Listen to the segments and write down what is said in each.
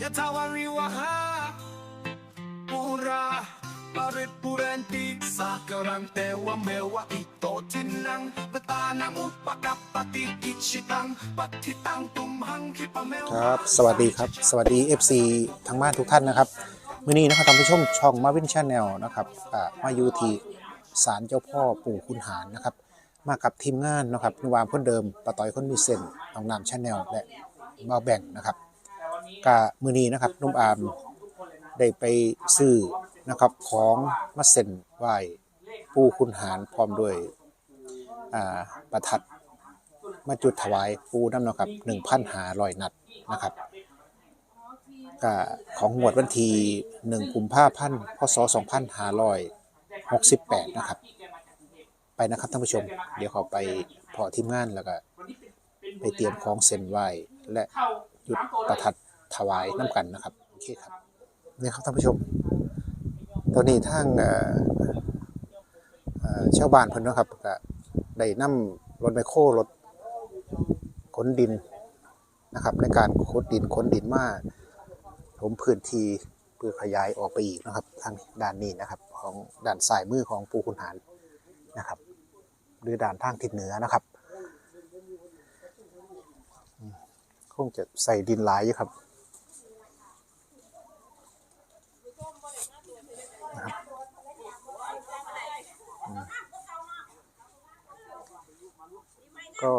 Yatawari waha Pura Parit purenti Sakarang tewa mewa ito tinang Betanang upakapati ichitang Patitang tumhang kipamewa ครับ สวัสดีครับ สวัสดี FC ทั้งบ้านทุกท่านนะครับวันนี้นะครับท่านผู้ชมช่องมาวินชาแนลนะครับอ่ามาอยู่ที่ศาลเจ้าพ่อปู่คุณหารนะครับ มากับทีมงานนะครับนวามคนเดิมปะต่อยคนมีเส้นน้องนามชาแนลและมาแบ่งนะครับ กะมือนี้นะครับนุ่มอามได้ไปซื้อนะครับของมาเส้นไหว้ปู่คุณหารพร้อมด้วยประทัดมาจุดถวายปูน้ำเนะครับ1,500นัดนะครับก็ของงวดวันที่1กุมภาพันธ์พศ2568นะครับ ไปนะครับท่านผู้ชม เดี๋ยวเขาไปพอทีมงานแล้วก็ไปเตรียมของเส้นไหวและจุดประทัด ถวายน้ำกันนะครับโอเคครับนี่ครับท่านผู้ชม ตอนนี้ทางชาวบ้านเพิ่นนะครับก็ได้นำรถไมโครรถขนดินนะครับ ในการขนดินขนดินมาถมพื้นที่เพื่อขยายออกไปอีกนะครับ ทางด้านนี้นะครับ ของด้านซ้ายมือของปูคุณหารนะครับ หรือด้านทางทิศเหนือนะครับ คงจะใส่ดินหลายอยู่ครับ ก็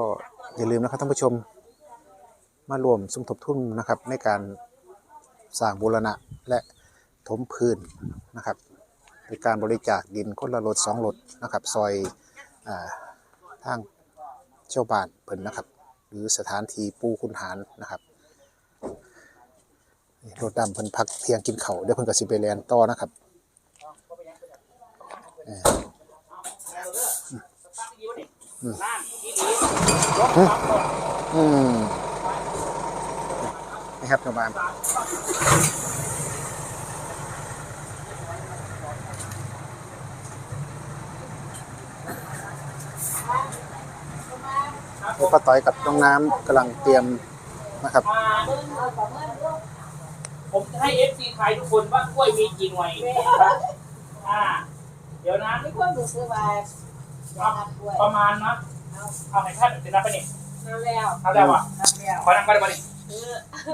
อย่าลืมนะครับท่านผู้ชม มารวมสมทบทุนนะครับในการสร้างบูรณะและถมพื้นนะครับในการบริจาคดินคนละรถสองรถนะครับซอยอทางเช่าบ้านเพิ่นนะครับ หรือสถานที่ปูคุณหารนะครับรถดำเพิ่นพักเที่ยงกินเขาวเดี๋ยวเพิ่นก็สิไปแลนต่อนะครับ อ่ออืมอืมอืมนี่ครับชาวบ้านนี่ป้าต้อยกับน้องน้ำกำลังเตรียมนะครับมาผมจะให้เอฟซีทายทุกคนว่ากล้วยมีกี่หน่วยนะครับอ่าเดี๋ยวนะไม่ควรดูซื้อไว้อย่า ทำด้วยประมาณนะเอาไหนท่านเดี๋ยวนับไปนี่เอาแล้วเอาแล้วอะเอาแล้วขอนับก็ได้ป่ะนี่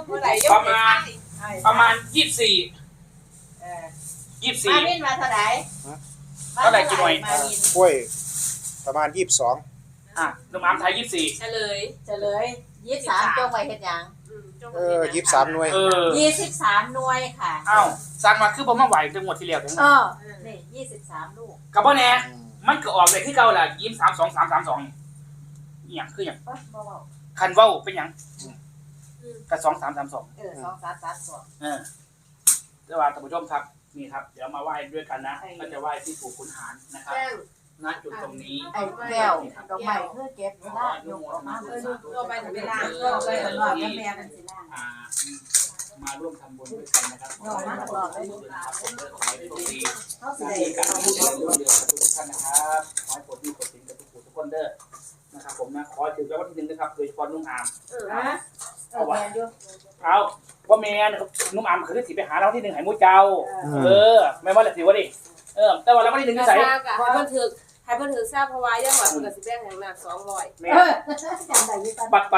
เมื่อไหร่ยกประมาณประมาณยี่สิบสี่เออยี่สิบมาสี่วินมาเท่าไหร่เท่าไหร่กี่หน่วยมาวินกล้วยประมาณยี่สิบสองอะน้ำมันไทยยี่สิบสี่เฉลยจะเลยยี่สิบสามจงไว้เห็นยังเออยี่สิบสามหน่วยเออยี่สิบสามหน่วยค่ะเอ้าสั่งมาคือผมมาไหวจังหวัดที่แล้วทั้งหมเอดอนี่ยี่สิบสามลูกกับพ่อแน่ มันก็ออกเลยที่เก่าแหละยี่สามสองสามสามสองอย่างคืออย่างปั๊บเบาคันเว้าเป็นอย่างกับสองสามสามสองๆเออสองสามสามสอง เออเดี๋ยวว่าท่านผู้ชมครับนี่ครับ เดี๋ยวมาไหว้ด้วยกันนะใช่ก็จะไหว้ที่ปู่ขุนหารนะครับณจุดตรงนี้ ไอ้แก้วดอกไม้เพื่อเก็บเวลาโยกออกมาเออโยกไปถึงเวลาโยกไปถึงรอบแล้วแม่เป็นสิล่าอ่า มาร่วมทำบุญด้วยกันนะครับโยกมาตลอดเลยครับผมเพื่อขอให้โชคดีเขาสิมีได้การเอาพูบุดญเรื่องเรืองกับทุกท่านนะครับขอให้ผลดีผลสินกับทุกผู้ทุกคนเด้อนะครับผมนะขอถือว่าที่หนึ่งนะครับโดยเฉพาะนุ่งอามนะเออแม่อยู่เอาว่าแม่นะครับนุ่งอามคือสิไปหาเราที่หนึ่งไหมูเจ้า เออไม่ว่าแหละสิวะดิเออแต่ว่าเราไม่ได้หนึ่งกที่ระใส่ซ่ากะให้เพิ่นถึกให้เพิ่นถึกทราบเพราะว่ายังว่าเพิ่นก็สิแบ่งให้หนัก200แม่เออจำได้อยี่ตันบัตรไป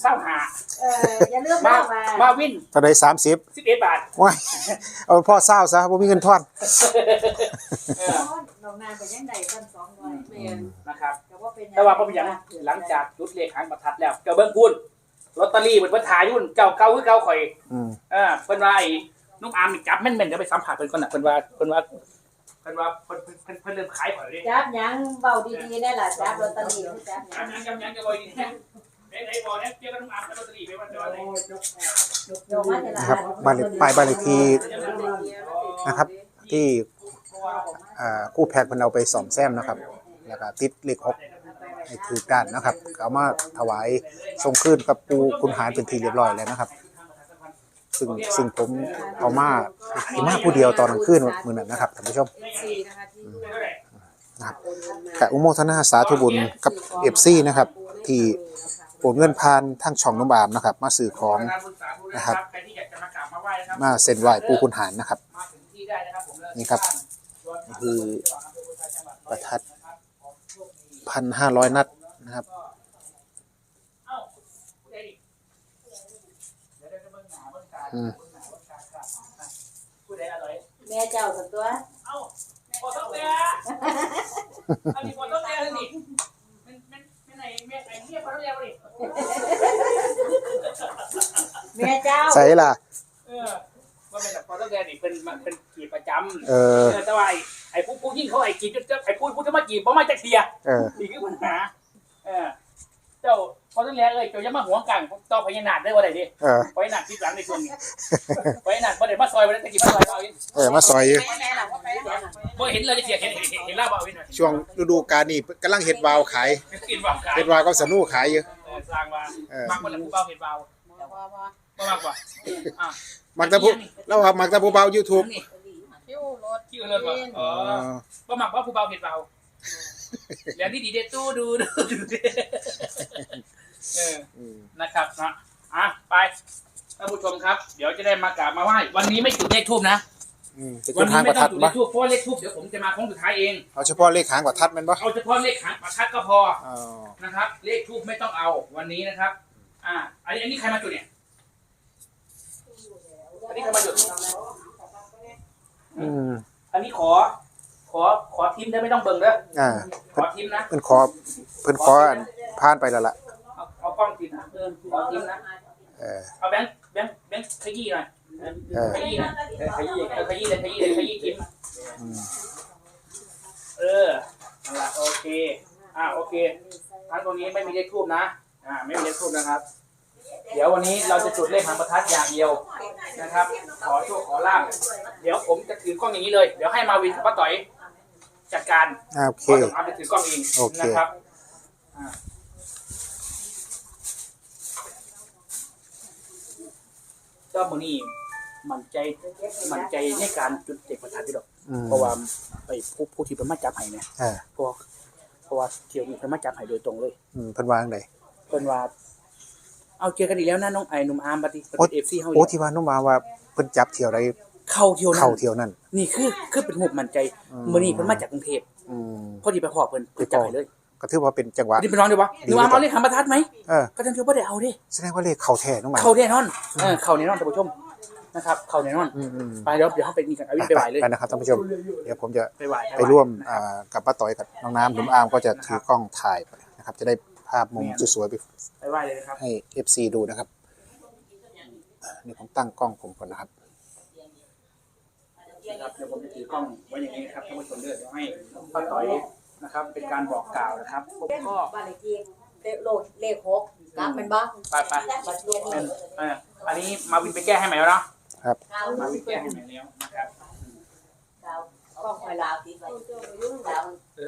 เศร้าหาเอออย่าลืมมามามาวินถ้าได้สามสิบสิบเอ็ดบาทว้ายเอาพ่อเศร้าซะผมมีเงินทอนเออลงนานไปยังใดกันสองร้อยแม่นนะครับ แต่ว่าเป็นแต่ว่าพอเป็นอย่างหลังจากจุดเลขหางประทัดแล้วเจ้าเบิ้งคุณลอตเตอรี่เหมือนเพิ่นถ่ายยุ่นเก่าเก่าคือเก่าข่อยอืมเออเพิ่นว่าไอ้นุ่มอามนี่จับแม่นๆเดี๋ยวไปสัมผัสเพิ่นก่อนน่ะเพิ่นว่าเพิ่นว่าเพิ่นว่าเพิ่นเพิ่นเพิ่นเพิ่นเริ่มขายข่อยแล้วดิจับยังเบาดีๆได้ล่ะจับลอตเตอรี่จับยัยังงยังยังจะบ่ดีแท้เด้ไอ้บ่เนะครับบ้านเลขป้ายบ้านเลขที่นะครับ ที่อ่ากู้แพทย์เพิ่นเอาไปซ่อมแซมนะครับ แล้วก็ติดเลขหกให้ถือด้านนะครับเอามาถวายทรงคืนกับปูคุณหารเป็นทีเรียบร้อยแล้วนะครับ ซึ่งซึ่งผมเอามาให้มาผู้เดียวตอนกลางคืนมือนั้นนะครับท่านผู้ชมนะครับกะอุโมทนาสาธุบุญกับเอฟซีนะครับ ที่ โอนเงินผ่านทางช่องน้องบามนะครับ มาซื้อของนะครับใครที่อยากจะมากราบมาไหว้นะครับมาเซ็นไหว้ปู่คุณหารนะครับมาถึงที่ได้นะครับผมเลยนี่ครับนี่คือประทัดพันห้าร้อยนัดนะครับเอ้าผู้ใดดิเดี๋ยวเดี๋ยวจะเบิ่งหน้าเบิ่งตาอืมเบิ่งหน้าเบิ่งตาครับผู้ใดอร่อยแม่เจ้าสัตัวเอ้าขอโทษแม่อันนี้ขอโทษแม่เลยนี่มันมันมันไหนแม่ไอ้เหี้ยขอโทษแม่เลย แม่เจ้าใส่ล่ะ เออว่าเป็นแบบขอโทษแม่นี่เป็นมันเป็นกีบประจำเอเอออ แต่ว่าไอ้ไอ้ผู้ผู้ยิ่งเขาไอ้กีบจะไอ้ผู้ผู้จะมากีบเพราะมาจากเทียเออ นี่คือปัญหาเออเจ้าพอต้องแล้วเอ้ยเจ้าอย่ามาหวงกันต่อพญานาคได้ว่าไดดิเออ พญานาคคิดหลังในช่วงนี้พญานาคบ่ได้มาซอยบ่ได้ตะกี้มาซอยเอาอีกเออ มาซอยอยู่แม่หลังว่าไปแล้วบ่เห็นเลยจะเสียเห็นเห็นเห็นเห็นลาบเอาอีกหน่อยช่วงฤดูกาลนี่กำลังเห็ดวาวขายกินบ่ขายเห็ดวาวก็สนุกขายอยู่เออสร้างว่าเออมักบ่ละผู้เบาเห็นเบา บ่มากกว่าอะมักตะพูแล้วว่ามักตะพูเบา YouTube นี่คิวรถชื่อเลิศบ่อ๋ออ๋อบ่มักว่าผู้เบาเห็นเบาแล้วที่ดีเด็ดตู้ดูดูดูเออ อืมนะครับนะอะไปท่านผู้ชมครับ เดี๋ยวจะได้มากราบมาไหว้วันนี้ไม่จุดเลขทูบนะอืมจะวัจุดนี้หางปไม่ระต้อทังดจุดเลปะขทูบเพราะว่าเลขทูบเดี๋ยวผมจะมาโค้งสุดท้ายเองเอาเฉพาะเลขหางประทัดแมันปะเอาเฉพาะเลขหางประทัดก็พอ อ๋อนะครับเลขทูบไม่ต้องเอาวันนี้นะครับ อ่าอันนี้อันนี้ใครมาจุดเนี่ย อันนี้ใครมาจุดอืมอันนี้ขอ ขอขอทิมได้ไม่ต้องเบิ่งเด้ออ่าขอทิมนะเพิ่นขอเพิ่นขออันผ่านไปแล้วล่ะเอาเอากล้องทิมนะเออขอทิมนะเออเอาแบงค์แบงค์แบงค์ขยี้หน่อยเออขยี้หน่อยเออขยี้เออขยี้เลยขยี้เลยขยี้ทิมอืมเออเอาละโอเค อ่าโอเคทั้งตรงนี้ไม่มีเลขทูบนะ อ่า ไม่มีเลขทูบนะครับ เดี๋ยววันนี้เราจะจุดเลขหางประทัดอย่างเดียวนะครับ ขอโชคขอลาบเดี๋ยวผมจะถือกล้องอย่างนี้เลย เดี๋ยวให้มาวินกับป้าต่อยจัดการอ่าโอเค เพราะผมเอาไปถือกล้องเองโอเค นะครับอ่าก็มือนี้มันใจมันใจในการจุดเด็กประทัดที่ดอก อืมเพราะว่าไปผู้ผู้ที่เป็นมาจับไห้เนี่ยเออเพราะว่าเพราะว่าเที่ยวนี้เป็นมาจับไห้โดยตรงเลย อืมเพิ่นวาจังไดเพิ่นว่า เอาเจอกันอีกแล้วนะน้องไอ้หนุ่มอาร์มปฏิปโอ๊ฏิเอฟซีเฮาโอ้ที่ว่านุ่มมาว่าเพิ่นจับเที่ยวใดเข้าเที่ยวนั้เข้านเที่ยวนั่นนี่คือคือเป็นหูบมั่นใจอืมมื้อนี้เพิ่นมาจากกรุงเทพอืมพอดีไปพอเพิ่นเพิ่นจับให้เลยก็ถือว่าเป็นจังหวะนี่ไปนอนดีวะหนุ่มอาร์มเอาเลขหางประทัดไหมเออก็จังคือบ่ได้เอาเด้แสดงว่าเลขเข้าแท้นุ่มมาเข้าแน่นอนเออเข้าแน่นอนท่านผู้ชมนะครับเข้าแน่นอนอืมอืมไปเดี๋ยวเดี๋ยวเฮาไปนี่กันเอาวินไปไหว้เลยไปนะครับท่านผู้ชมเดี๋ยวผมจะไปไหว้ไปร่วมอ่ากับป้าต่อยกับน้องน้ำหนุ่มอาร์มก็จะถือกล้องถ่ายไปนะครับ จะได้ภาพมุมสวยๆไป ไปไหว้เลยนะครับ ให้ FC ดูนะครับอ่านี่ผมตั้งกล้องผมก่อนนะครับนะครับเดี๋ยวผมจะถือกล้องไว้อย่างนี้นะครับท่านผู้ชมเด้อเดี๋ยวให้ป้าต่อยนะครับ เป็นการบอกกล่าวนะครับผมก็บ้านเลขที่เลขโลเลขหกกลับเป็นบ้าไปไปบัตรเรียนเออเอออันนี้มาวินไปแก้ให้ใหม่แล้วเนาะมาวินแก้ให้ใหม่แล้วนะครับกล้องคอยลาวที่ไปดาว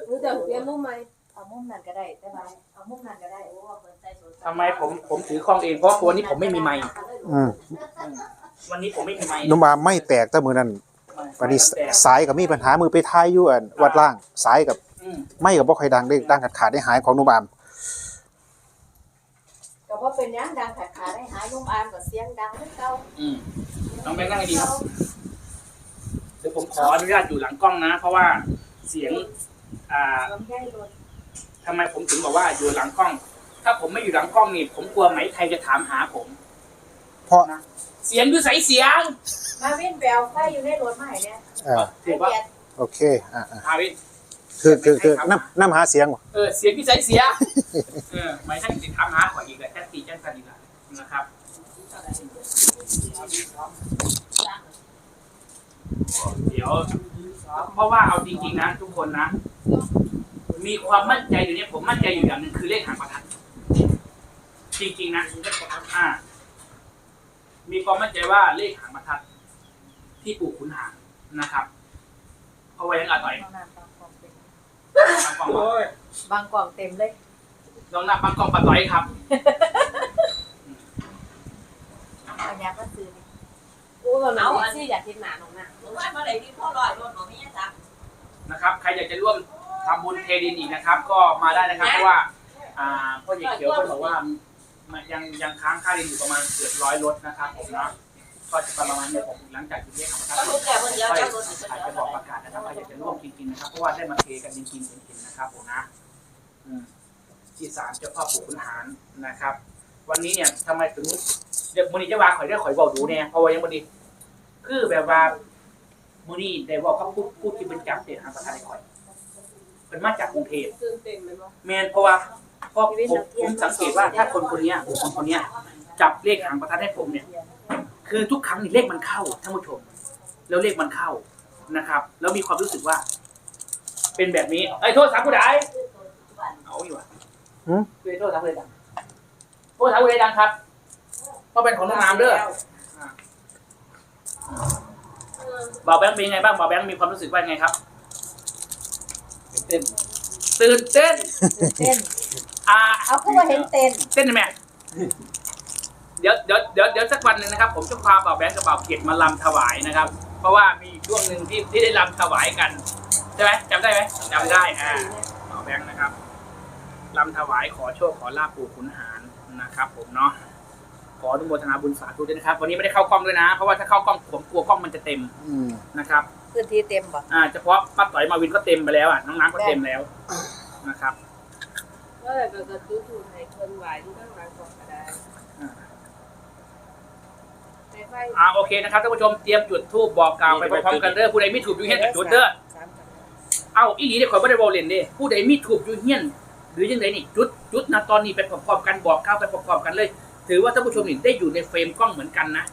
รู้จักเรียนรู้ไหม เอามุมนั้นก็ได้ได้ไหมเอามุมนั้นก็ได้โอ้เปิดใจสดทำไมผมผมถือกล้องเองเพราะวันนี้ผมไม่มีไมค์อืมวันนี้ผมไม่มีไมค์นุ่มอาร์มไม่แตกแต่มือนั้นวันนี้แต่สายกับมีปัญหามือไปท้ายอยู่อันวัดล่างสายกับอืมไม่กับบ่ค่อยดังได้ดังขาดขาดได้หายของนุ่มอาร์มก็เพราะเป็นยังดังขาดขาได้หายนุ่มอามกับเสียงดังเหมือนเก่าอืม น้องแบงค์นั่งให้ดีครับ เดี๋ยวผมขออนุญาตอยู่หลังกล้องนะ เพราะว่าเสียง อ่าลำไยรถ ทำไมผมถึงบอกว่าอยู่หลังกล้อง ถ้าผมไม่อยู่หลังกล้องนี่ ผมกลัวไหมใครจะถามหาผม เพราะนะเสียงอยู่ใสเสียงมาเว้นแววไฟอยู่ในรถใหม่เนี่ยเออถือว่าโอเคอ่าอ่าหาวินคือคือคือน้ำน้ำหาเสียงบ่เออเสียงที่ใสเสียเออไม่ท่านติดถามหาขออีกเลยแค่ตีแจ้งกันอีกแล้วนะครับเดี๋ยวเพราะว่าเอาจริงๆนะทุกคนนะ มีความมั่นใจอยู่เนี่ยผมมั่นใจอยู่อย่างหนึ่งคือเลขหางประทัดจริงๆนะอ่า มีความมั่นใจว่าเลขหางประทัดที่ปู่ขุนหางนะครับเพราะว่ายังอาต่อยบางกองบอกบางกล่องเต็มเลยลองนับบางกองปะต่อยครับเอายาก็ซื้ออู้แบบเอาอันที่อยากกินหนาหนองน่ะนะครับ ใครอยากจะร่วม ทำบุญเทดินอีกนะครับ ก็มาได้นะครับเพราะว่าอ่าพ่อใหญ่เขียวเขาบอกว่ามันยังยังค้างค่าเรียนอยู่ประมาณเกือบร้อยรถนะครับผมเนาะก็จะประมาณเนี้ผมหลังจากที่เลขของประทับก็รู้แต่คนเดียวก็จะรู้สึกอาจจะบอกประกาศนะครับว่าอยากจะร่วมจริงๆนะครับเพราะว่าได้มาเทกันจริงๆจริงๆนะครับผมนะอืมที่ศาลเจ้าพ่อปู่ขุนหารนะครับ วันนี้เนี่ยทำไมถึงเดี๋ยวมือนี้จะวางข่อยได้ข่อยบอกดูเนี่ยเพราะว่ายังมือนี้คือแบบว่ามือนี้ได้บอกเขาพูดพูดที่เป็นจับเสียทางประธานข่อย เป็นมาจากกรุงเทพตื่นเต้นไหมวะแมนเพราะว่าเพราะผมผมสังเกตว่าถ้าคนคนเนี้ยบุคคลคนเนี้ยจับเลขหางประทัดให้ผมเนี่ย คือทุกครั้งนี่เลขมันเข้าท่านผู้ชม แล้วเลขมันเข้านะครับ แล้วมีความรู้สึกว่า เป็นแบบนี้ไอ้ยโทษสามผู้ใดเอาอยู่อะหืมคือโทษสามผู้ใดดังโทษสามผู้ใดดังครับเพราะเป็นของน้องน้ำเด้ออ่าบ่าวแบงค์เป็นยังไงบ้างบ่าวแบงค์มีความรู้สึกว่ายังไงครับตื่น เต้นตื่นเต้น เต้นอ่า เอาก็ว่าเห็นเต้นเต้นได้ไหมเดี๋ยวเดี๋ยวเดี๋ยวเดี๋ยวสักวันหนึ่งนะครับ ผมจะพาบ่าวแบงค์กับบ่าวเกียรติมาลำถวายนะครับ เพราะว่ามีช่วงหนึ่งที่ที่ได้ลำถวายกันใช่ไหมจำได้ไหมจำได้อ่าบ่าวแบงค์นะครับลำถวายขอโชคขอลาบปู่ขุนหารนะครับ ผมเนาะขออนุโมทนาบุญสาธุด้วยนะครับ วันนี้ไม่ได้เข้ากล้องด้วยนะ เพราะว่าถ้าเข้ากล้องผมกลัวกล้องมันจะเต็มอืมนะครับ พื้นที่เต็มบ่อ่าเฉพาะป้าต่อยมาวินก็เต็มไปแล้วอะน้องน้ำก็เต็มแล้วนะครับก็เลยก็จะจุดถูกให้คนไหวที่ตั้งหลังก่อนก็ได้อ่าในไฟอ่าโอเคนะครับท่านผู้ชมเตรียมจุดทูบบอกกล่าวไปพร้อมๆกันเด้อผู้ใดไม่ถูกอยู่เฮียนกับจุดเด้อสามกันเอ้าอีหลีเนี่ยข่อยบ่ได้บอกเล่นเด้ผู้ใดมีถูกอยู่เฮียนหรือยังไงนี่จุดจุดนะตอนนี้ไปพร้อมๆกันบอกกล่าวไปพร้อมๆกันเลย ถือว่าท่านผู้ชมนี่ได้อยู่ในเฟรมกล้องเหมือนกันนะ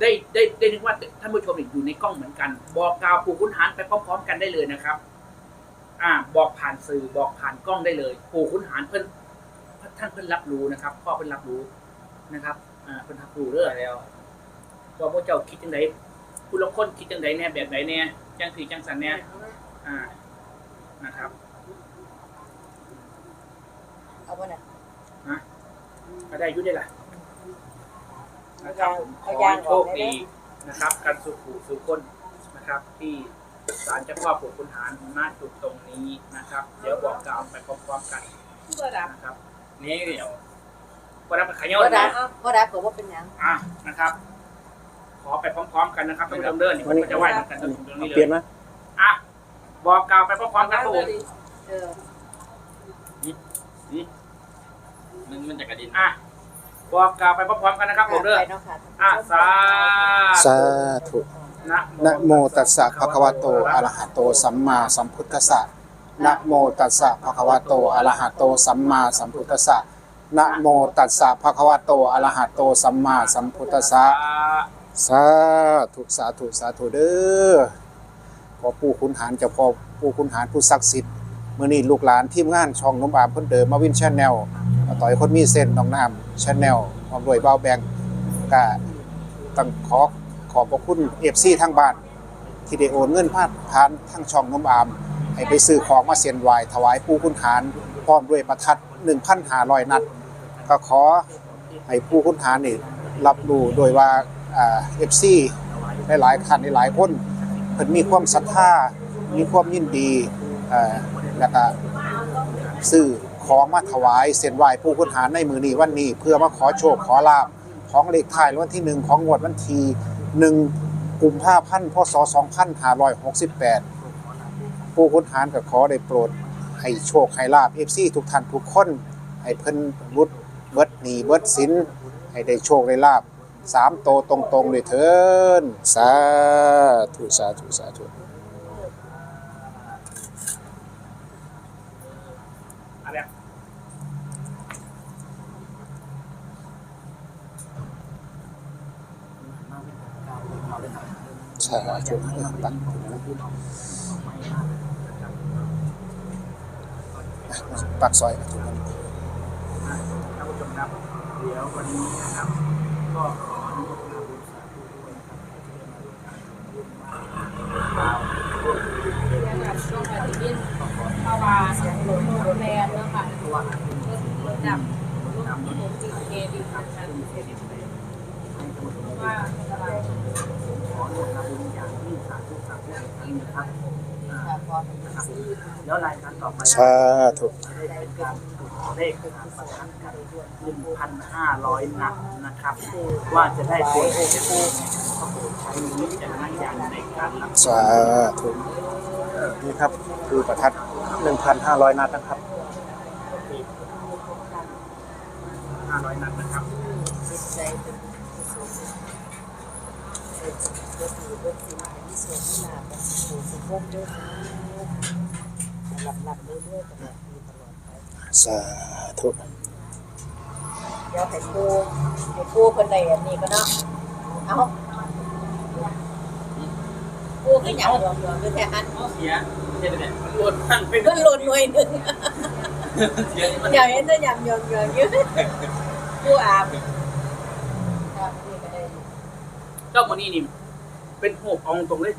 ได้ได้ได้นึกว่าท่านผู้ชมนี่อยู่ในกล้องเหมือนกัน บอกกล่าวปู่ขุนหารไปพร้อมๆกันได้เลยนะครับ อ่า บอกผ่านสื่อบอกผ่านกล้องได้เลย ปู่ขุนหารเพิ่นท่านเพิ่นรับรู้นะครับพ่อเพิ่นรับรู้นะครับ อ่าเพิ่นรับรู้เด้อแล้วว่าพวกเจ้าคิดจังไดผู้ลางคนคิดจังไดแน่แบบไหนแน่จังสีจังสันแน่อ่านะครับ เอาบ่น่ะก็ได้อยุ่ได้ล่ะ นะครับผมขเอาอยางให้โชคดีนะครับ กันสุขหูสุขคนนะครับ ที่ศาลเจ้าพ่อปู่ขุนหารณจุดตรงนี้นะครับ เดี๋ยวบอกกล่าวไปพร้อมๆกันผู้ระดับนะครับนี่เดี๋ยววันนั้นไปขายยอบ่ดได้นะบ่ได้ก็บ่เป็นหยังอะนะครับ ขอไปพร้อมๆกันนะครับท่านผู้ชมเดินนี่ผมก็จะไหว้เหมือนกันตรงนี้เลเปลี่ยยนไหมอะบอกกล่าวไปพร้อมๆกันครับผม เออ มันมันจะกระดินอะ บอกกล่าวไปพร้อมๆกันนะครับผมเด้อไปเนาะค่ะอะสาสาธุนะนะโมตัสสะภะคะวะโตอะระหะโตสัมมาสัมพุทธัสสะนะโมตัสสะภะคะวะโตอะระหะโตสัมมาสัมพุทธัสสะนะโมตัสสะภะคะวะโตอะระหะโตสัมมาสัมพุทธัสสะสาธุสาธุสาธุเด้อขอปู่คุณหารเจ้าพ่อปู่คุณหารผู้ศักดิ์สิทธิ์มื้อนี้ลูกหลานทีมงานช่องนมอามเพิ่นเดิมมาวินชาแนล ต่อยคนมีเส้นน้องน้ำชาแนลพร้อมด้วยเบาแบงก็ต้องขอขอบพระคุณ FC ทางบ้านที่ได้โอนเงินผ่านผ่านทางช่องน้มอาม ให้ไปซื้อของมาเส้นไหว้ถวายปู่คุณหารพร้อมด้วยประทัด1,500นัด ก็ขอให้ผู้คุณหารนี่รับรู้โดยว่าเอ่า FC หลายๆท่านหลายคนเพิ่นมีความศรัทธามีความยินดีแล้วก็ซื้อ ของมาถวายเส้นไหว้ผู้คุณหารในมือนี้วันนี้ เพื่อมาขอโชคขอลาบของเลขท้ายรางวัลที่หนึ่งของงวดวันที่1กุมภาพันธ์พศ2568 ผู้คุณหารก็ขอได้โปรด ให้โชคให้ลาบ FC ทุกท่านทุกคนให้เพิ่นบุดเบิดหนีเบิดสินให้ได้โชคได้ลาบสามโตตรงๆเลยเถินสาธุสาธุสาธุ อะไร สาธุตักปักซอยถูกต้องท่านผู้ชมครับเดี๋ยววันนี้นะครับก็ขออนุโมทนาบุญสาธุด้วยนะครับยังแบบช่วงปฏิบินภาวาเสียงหลงรถแรงเนาะค่ะรถดับรถที่ผมติดเคดีค่ะฉันว่าอะไรขออนุโมทนาบุญอย่างยิ่งสาธุสาธุอีกครั้งนะครับอ่าค่ะพอนะครับ แล้วรายการต่อไปสาธุจะได้เป็นการจุดเลขหางประทัดกันหนึ่งพันห้าร้อยนัดนะครับ ว่าจะได้ตัวเลขจะเป็นก็โปรดใช้วิจารณญาณในการรับชสามธุนี่ครับคือประทัด1,500นัดนะครับห้าร้อยนัดนะครับ ใจเป็นกุศล เป็นสิ่งที่ดีเป็นสิ่งที่สวยที่งามเป็นสิ่งที่คงด้วยหลับหลับเรื่อยๆตลอดปีตลอดไปสาธุเดี๋ยวให้ปูให้ปูคนใดอันนี้ก็เนาะเอาปูก็อยากรวมรวมด้วยแค่นั้นเสียเสียเนี่ยมันรวนมันไปก็หล่นหน่วยหนึ่งเสียมันอย่าเห็นแต่ยำยองยองยืดปูอาบครับนี่ก็ได้ เจ้าโมนี่นี่ เป็นโหกเอาตรงเลย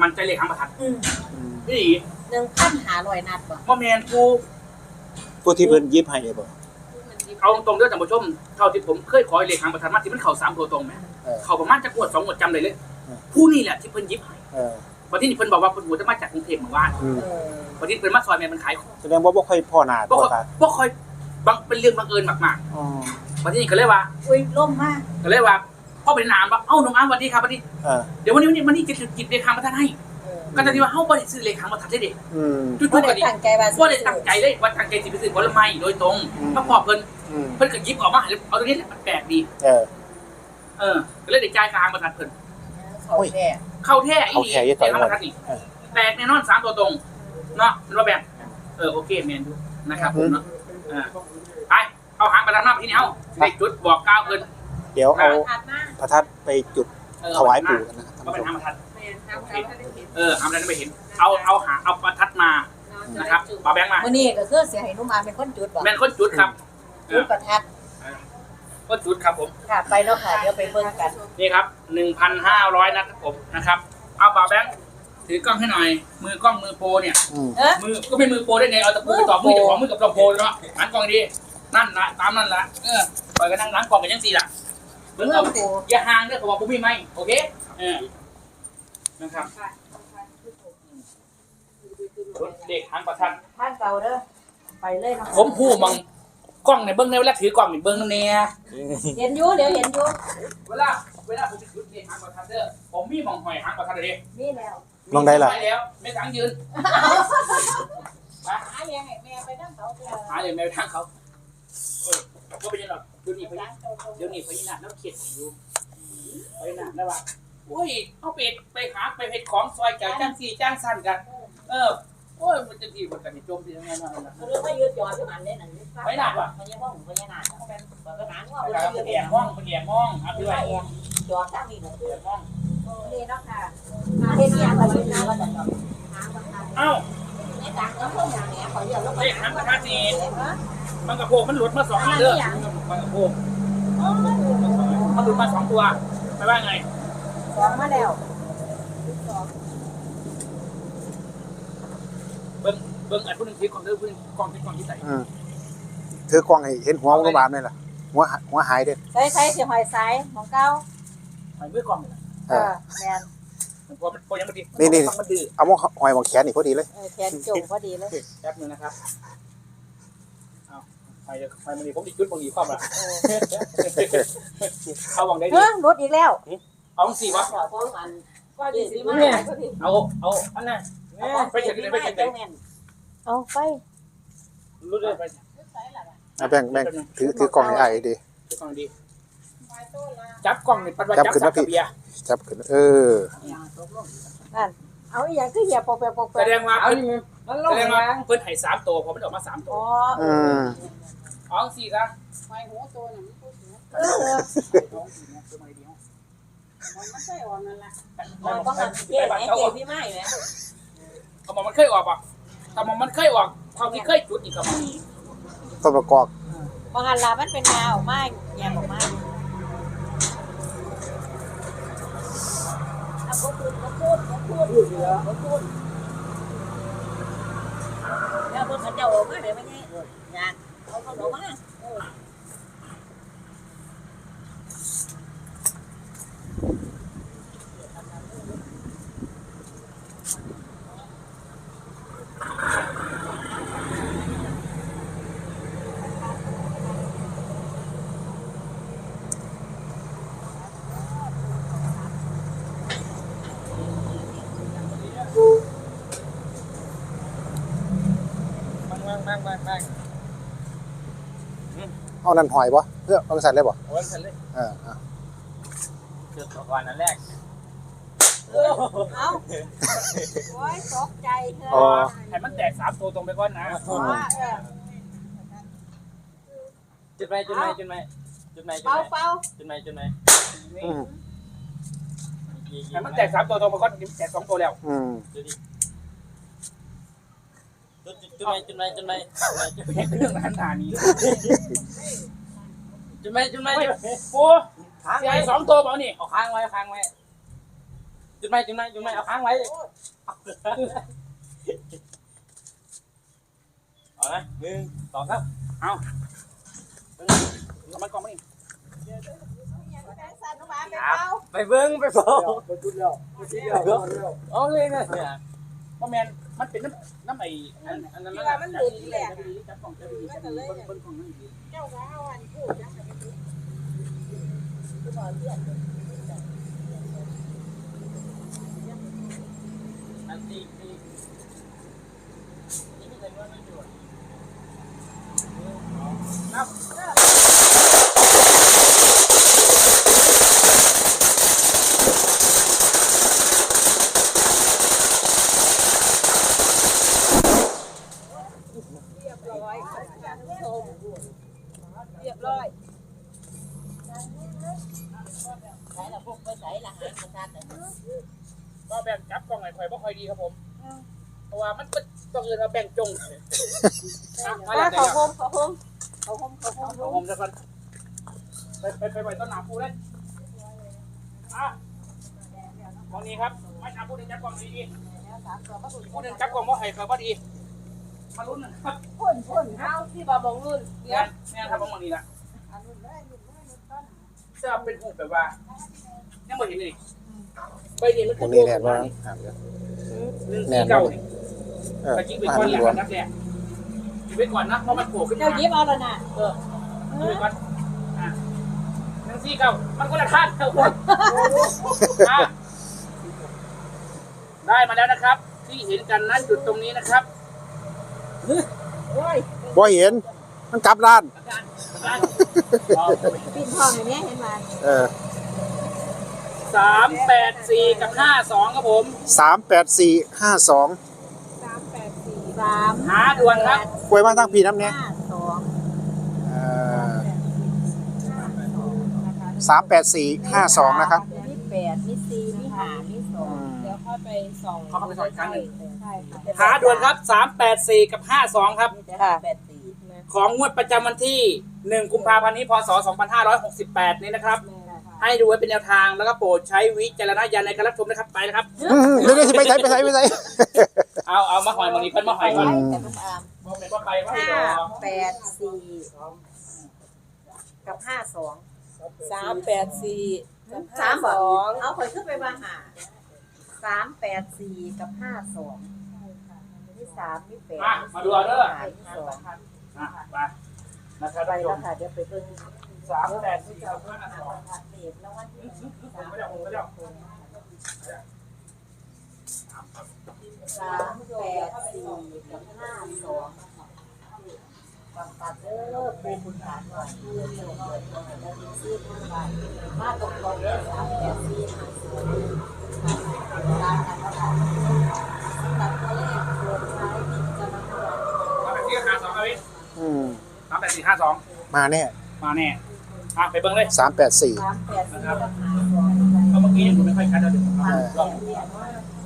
มันใจเลขหางประทัดอืมนี่หนึ่งพันหาร้อยนัดบ่มอแมนกูผู้ที่เพิ่นยิบให้บ่เอาตรงเด้อท่านผู้ชมเท่าที่ผมเคยขอเลขหางประทัดมาที่มันเข่าสามตัวตรงไหมเออเข่าประมาณจะกวดสองกวดจำเลยเลยเออผู้นี่แหละที่เพิ่นยิบให้เออวันที่นี่เพิ่นบอกว่าเพิ่นหัวจะมาจากกรุงเทพมาบ้านอืมเออวันที่เพิ่นมาซอยแม่มันขายของแสดงว่าบ่ค่อยพ่อหน้าบ่พ่อค่อยตาบ่ค่อยบางเป็นเรื่องบังเอิญมากอ๋อๆวันที่นี่ก็เลยว่า อุ้ยล่มมาก ก็เลยว่า พ่อเป็นนามว่าเอ้าน้องอาร์มสวัสดีครับสวัสดีเออเดี๋ยววันนี้วันนี้วันนี้จะจิบเลขหางประทัดให้เออก็จะที่ว่าเฮาบ่ได้ซื้อเลขหางประทัดได้เด็อืมจู่บ่ๆก็ได้ดีตั้งใจว่าว่าได้ตั้งใจเลยว่าตั้งใจสิไปซื้อผลไม้โดยตรงอืม ถ้าพอเพิ่นอืมเพิ่นก็หยิบออกมาให้เอาตรงนี้แหละมันแปลกดี เออ เออก็เลยได้จ่ายค่าหางประทัดเพิ่นเขาแท้เข้าแท้อีเข้าหลีแท้ยี่ต่อยเลขหางประทัดนี่เออ แปลกแน่นอนสามตัวตรงเนาะมันว่าแบบเออโอเคแมนดูนะครับผมเนาะเออไปเอาหางประทัดมาที่นี่เอาเลขจุดบอกกล่าวเพิ่น เดี๋ยวเอา ถัดมา ประทัดไปจุดเออถวายปู่กันนะครับท่านก็ผู้เป็นชมหางประทัดแม่นทำแล้วได้เห็นเออหางประทัดไม่เห็น เอาเอาหาเอาประทัดมานะครับปาแบงค์มามื้อนี้ก็คือสิให้หนุ่มอาเป็นคนจุดบ่แมนคนจุดครับเอจุดอประทัดคนจุดครับผม ค่ะไปเนาะค่ะเดี๋ยวไปเบิ่งกันนี่ครับหนึ่งพันห้าร้อยนัดครับผมนะครับ เอาปาแบงค์ถือกล้องให้หน่อย มือกล้องมือโปรเนี่ยอืมเอ๊ะมือก็เป็นมือโปรได้ไงเอาตะปูไปต่อมือเจ้าของมือกับลำโพงเนาะหันกล้องดีนั่นละตามนั่นละเออปล่อยกันนั่งล้างกล้องกันยังสี่ละ เบิ่งเอาอย่าห่างเด้อเขาบอกผมมีไหมโอเคเออนะครับรถเด็กหางประทัดทางเก่าเด้อไปเลยเนาะผมพูดมองกล้องในเบิ้งในเวลาถือกล้องในเบิ้งเนี่ยเห็นอยู่เดี๋ยวเห็นอยู่เวลาเวลาผมไปถือเด็กหางประทัดเด้อผมมีมองหอยหางประทัดเลยนี่แล้วมองได้ล่ะไปแล้วไม่สังยืนหาแยงให้แม่ไปนำเขาเด้อหาเลยแมวทางเขาเออก็เป็นยังหรอกเดี๋ยวนี้พญาเดี๋ยวนี้พญานาคน้ำเข็ดอยู่พญานาคนะว่าโอ้ยเอาเป็ดไปหาไปเห็ดของซอยจ่ากจ้างสี่จ้างสั้นกัน เออโอ้ยมันจะดีกว่ากันนี่จมที่ยังไงมาล่ะเขาเรียกว่ยืดหย่อนคือมันเด้นั่นไปหนักว่ะมันยังบ่หูมันยังหนาเขาเป็นเปิดกระหานว่ามันยืไปดแอแย่บห้องไปแอบห้องอาไปคือไว้ว่าแย่หย่อนตั้งนี่น่ะคือแอบห้องนี่เนาะค่ะมาเฮ็ดอียังก็ยืดน้าว่าจะหย่อนหาประทัดเอ้าในต่างแล้วเพิ่นอย่างเนี้ยขอเรียกแล้วเลขหางประทัดนี่ฮะมันกระโปงมันหลุดมาสองอันเด้อมันกระโปงมันหลุดมาสองตัวไปว่าไงสองมาแล้วเบิ้งเบิ้งอันผู้หนึงคิดกล่องเด้อผู้หนึงกล่องคิดกล่องที่ใส่อืมถือกล้องให้เห็นหัวโรงพยาบาลนี่ล่ะหัวหาหัวหายเด้อใช้ใช้สิหอยซ้ายของเก่าหอยมือกล่องนี่แหละเอเอออแม่นพอมันพอยังไม่ดีนี่นี่มันดื้อเอาหมองหอยหมองแขนนี่พอดีเลยเออแขนจงพอดีเลยแป๊บนึงนะครับเอา ไปเลยไปมันดีผมดิจุดบางทีความละเออเอาบางได้ดีเฮ้ยรถอีกแล้วเอาสี่วะเดี๋ยวพร้อมกันว่าดีสิมาเอาเอาอันนั้นไปเฉยเลยไปเฉยเลยเอาไปรู้เลยไปเอาแบ่งแบ่งถือถือกล้องให้อ้ายดีจุดกล่องดีจับกล่องนี่ปัดว่าจับจับขึ้นสัมากกพี่ระเบียจับขึ้นเออเอาอีหยังคือเหยียบปอกแปะปอกแสแปะดงว่าเอาเพิ่นนี่ มันลงแสดงว่ามาเพิ่นให้สามตัวผมมันออกมาสามตัวอ๋ออืมเอาสี่ซะไฟหัวตัวน่ะมันพูดถึงเออเอาสี่นะคือมาดีเนาะมันไม่ใช่อ่อนนั่นแหละมันต้องอันเจ๊แหมเจ๊พี่ไม้แหมเอามามันเคยออกป่ะแต่มันมันเคยออกความที่เคยจุดอีกกับมันต้นประกอบบางอันลามันเป็นงาออกมาแยมออกมาเอาก็พูดก็พูดก็พูดพูดเหรอก็พูด แล้วเพิ่นเขาจะออกมาเดี๋ยวไม่ไงงานเขาเขาออกมา แม่งเอานั่นหอยบ่เพื่อเอาใส่เลยบ่โอ้ยฉันเลยเอออะจุดก่อนนั้นแรกเอ้าโอ้ยตกใจเธออ๋อให้มันแตกสามตัวตรงไปก่อนนะว่าเออจุดไหมจุดไหมจุดไหมจุดไหมจุดเป่าไหมเป่าจุดไหมจุดไหมอืมให้มันแตกสามตัวตรงไปก่อนแตกสองตัวแล้วอืม จุดดิจุดจุดไหมจุดไหมจุดไหมจุดไหมเรื่องนั้นหนานี้จุดไหมจุดไหมเฮ้ยจุดไหมปูค้างเสียไว้สองตัวเปล่านี่เอาค้างไว้ค้างไว้จุดไหมจุดไหมจุดไหมเอาค้างไว้เอาละหนึ่งสองครับเอามันกองมานี่สันนุบาลไปเป่าไปเบิ้งไปโผล่เอาเลยนะ เนี่ยเพราะแมนมันเป็นน้ำน้ำไอ้อันอันนั้นที่ว่ามันหลุดแหละจับกล่องจับดีจับดีเบิ้งเบิ้งของนั่นดีเจ้าก็เอาอันพูดนะอันที่ที่นี่ไม่ใช่เงินไม่อยู่เรียบร้อยชมเรียบร้อย ก็แบ่งจับกล่องไอ้ข่อยบ่ค่อยดีครับผม เพราะ ว่ามันเป็นต้องเงินมาแบ่งจงอะมามาแล้วเขาเดี๋ยวโฮมเขาโฮมเขาโฮมเขาโฮมเอาผมจะก่อนไปไปไปไปต้นหนาปูเลยอะมองนี้ครับมาจับปูหนึ่งจับกล่องดีดีปูหนึ่งจับกล่องว่าไข่ครับว่าดีมาลุ้นนะครับพ่นพ่นเอาที่บาบงรุ่นเดี๋ยเนี่ยวเนี่ยครับมองนี้ละเสื้อเป็นหูแบบว่ายังไม่เห็นเลยใบเดียวมันตคืรองนี้แน่นว่าหนึ่งสี่เก้านี่เออ แต่จริงเป็นอาก้อนหารแหลรวมมนักแหละยิงไว้ก่อนนะเพราะมันโผล่ขึ้นเจ้ามายิบเอาแล้วนะเออยิงไว้ก่อนอะหนึ่งสี่เก้ามันก็ละคาดเท่ากันอะได้มาแล้วนะครับ ที่เห็นกันนั้นจุดตรงนี้นะครับโอ้ยบ่เห็น มันกลับด้านอาจารย์อาจารย์อ๋อปินทองอย่างนี้เห็นไหมเออสามแปดสี่กับห้าสองครับผมสามแปดสี่ห้าสองสามแปด สี่สามหาด่วนครับควยมาตั้งพีน้ำเนี่ยห้าสองเออสามแปดสี่ห้าสองนะครับ มีแปดมีสี่มีห้ามีสองเดี๋ยวค่อยไปส่องเขาเข้าไปส่องอีกครั้งหนึ่ง ใช่ค่ะหาด่วนครับสามแปดสี่กับห้าสองครับค่ะแปดสี่นะของงวดประจำวันที่ 1 กุมภาพันธ์นี้พศ 2568 นี้นะครับ ให้ดูไว้เป็นแนวทางแล้วก็โปรดใช้วิจารณญาณในการรับชมนะครับ ไปนะครับอืมเดี๋ยวเดี๋ยวสิไปใส่ไปใส่ไปใส่ เอาเอามาหอยมางนี้เพิ่นมาหอยก่อนอืมแต่ลูกอามมองเป็นว่าไปว่าให้ห้ารอแปดสี่กับห้าสองสามแปดสี่สามสสอองงเอาคอยขึ้นไปว่าหาสามแปดสี่กับห้าสองมีสามมีแปดมามาดูเอาเด้อหามีสองอะไปนะครับไปท่านผู้ชแล้วมค่ะเดี๋ยวไปเบิ่งสามแปดสี่กับห้าสองเศษแล้ววันที่ผมไม่ได้ผมไม่ได้ สามแปดสี่กับห้าสองปังปังเด้อปูบุญฐานหน่อยเพื่อเจริญเกิดมาแล้วมีชื่อท่านไปมาตกลงเด้อสามแปดสี่ห้าสองตามกันแล้วกันสำหรับตัวเลขโปรดใช้วิจารณญาณสามแปดสี่ห้าสองเอาไว้อืมสามแปดสี่ห้าสองมาเนี่ยมาแน่อะไปเบิ่งเลยสามแปดสี่สามแปดสี่กับห้าสอง เพราะเมื่อกี้ยังดูไม่ค่อยชัดเลยเดี๋ยวผมเอาลอง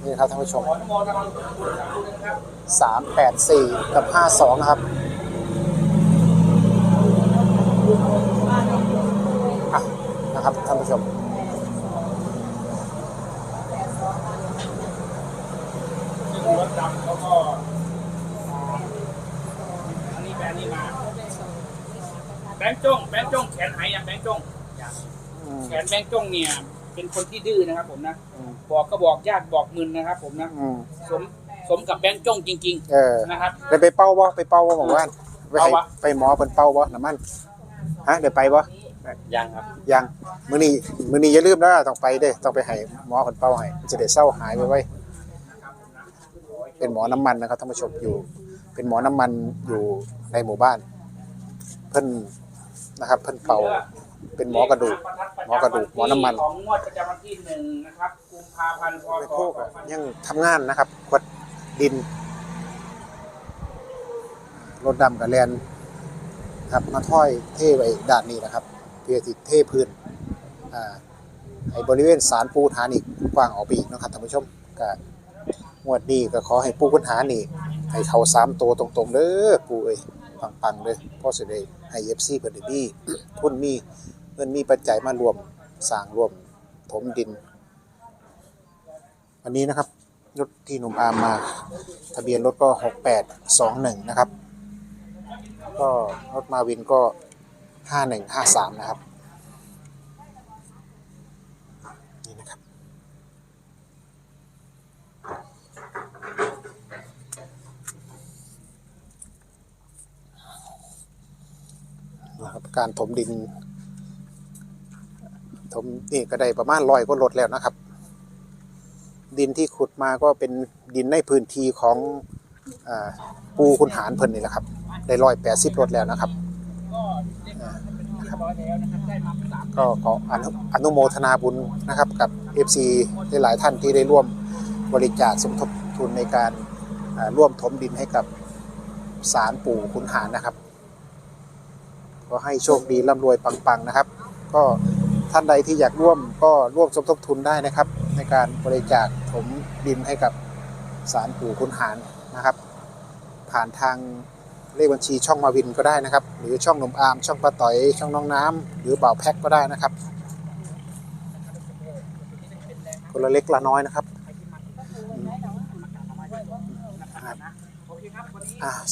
นี่ครับท่านผู้ชมขออนุโมทนาบุญสามแปดสี่กับห้าสองนะครับอะนะครับท่านผู้ชมซึ่งรถดำเขาก็อันนี้แบรนด์นี้มาแบงค์จ้งแบงค์จ้งแขนหายยังแบงค์จ้งอืมแขนแบงค์จ้งเนี่ย เป็นคนที่ดื้อนะครับผมนะ บอกก็บอกยากบอกมึนนะครับ ผมนะอืมสมสมกับแบงค์จ้งจริง เออๆ นะครับ ได้ไปเป้าบ่ไปเป้าบ่บอกว่าไปให้เป้าวะ ไปหมอเป็นเป้าบ่น้ำมันฮะเดี๋ยวไปบ่ยังครับ ยังมื้อนี้มื้อนี้อย่าลืมนะต้องไปเด้อต้องไปให้หมอคนเป้าให้มันจะได้เศร้าหายไปไว้เป็นหมอน้ำมันนะครับท่านผู้ชมอยู่เป็นเป็นหมอน้ำมันอยู่ในหมู่บ้าน เพิ่นนะครับ เพิ่นเป่า เป็นหมอกระดูก หมอกระดูกหมอน้ำมัน ของงวดประจำวันที่หนึ่งนะครับกุมภาพันธ์พแม่ศโคกอะยังทำงานนะครับขวดดิน รถดำกับแลนครับมาถ้อยเท่ไว้ด้านนี้นะครับเพื่อติดเท่พื้นอ่าไอ้บริเวณสารปูฐานอีกกว้างออกไปอีกนะครับท่านผู้ชมก็งวดนี้ก็ขอให้ปูพื้นฐานนี่ให้เขาสามตัวตรงๆเด้อปูเอ้ยปังๆเลยพ่อสิได้ ให้เอฟซีเพิ่นได้มีทุนมีเงินมีปัจจัยมารวมสร้างรวมถมดิน วันนี้นะครับรถที่หนุ่มอาร์มมา ทะเบียนรถก็ 6821 นะครับ ก็รถมาวินก็ 5153 นะครับ นี่นะครับ นะครับ การถมดิน ถมนี่ก็ได้ประมาณร้อยก็ลดแล้วนะครับ ดินที่ขุดมาก็เป็นดินในพื้นที่ของอปูคุณหารเพิ่นนี่แหละครับ ได้ร้อยแปดสิบรถแล้วนะครับก็เรียบร้อยแล้วนะครับก็ขออนุโมทนาบุญนะครับกับ FC หลายท่านที่ได้ร่วมบริจาคสมทบทุนในการร่วมถมดินให้กับศาลปู่คุณหารนะครับ ก็ให้โชคดีร่ำรวยปังๆนะครับ ก็ท่านใดที่อยากร่วมก็ร่วมสมทบทุนได้นะครับ ในการบริจาคถมดินให้กับศาลปู่คุณหารนะครับ ผ่านทางเลขบัญชีช่องมาวินก็ได้นะครับ หรือช่องหนุ่มอาร์มช่องป้าต่อยช่องน้องน้ำหรือเบ่าแพ็กก็ได้นะครับคนละเล็กละน้อยนะครับ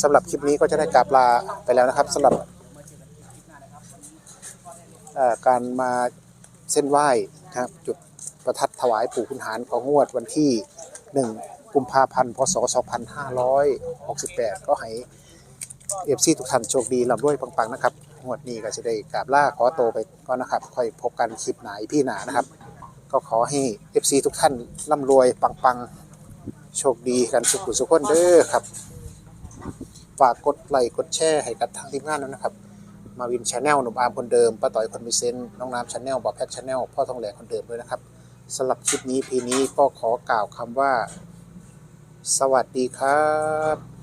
สำหรับคลิปนี้ก็จะได้กราบลาไปแล้วนะครับสำหรับ การมาเส้นไหว้นะครับจุดประทัดถวายปู่คุณหารของงวดวันที่ 1 กุมภาพันธ์ พศ 2568 ก็ให้เอฟซีทุกท่านโชคดีลำด้วยปังๆนะครับงวดนี้ก็จะได้กราบลาขอโตไปก่อนะครับ ค่อยพบกันคลิปไหนพี่หนานะครับ ก็ขอให้ FC ทุกท่านร่ำรวยปังๆ โชคดีกันสุขุสุขคนเด้อครับ ฝากกดไลค์กดแชร์ให้กับทางทีมงานด้วยนะครับ มาวินชาแนลหนุ่มอาร์มคนเดิมป้าต่อยคนมีเซนน้องน้ำชาแนลบอแพทชาแนลพ่อทองแหลกคนเดิมด้วยนะครับสำหรับคลิปนี้พีนี้ก็ขอกล่าวคำว่า สวัสดีครับ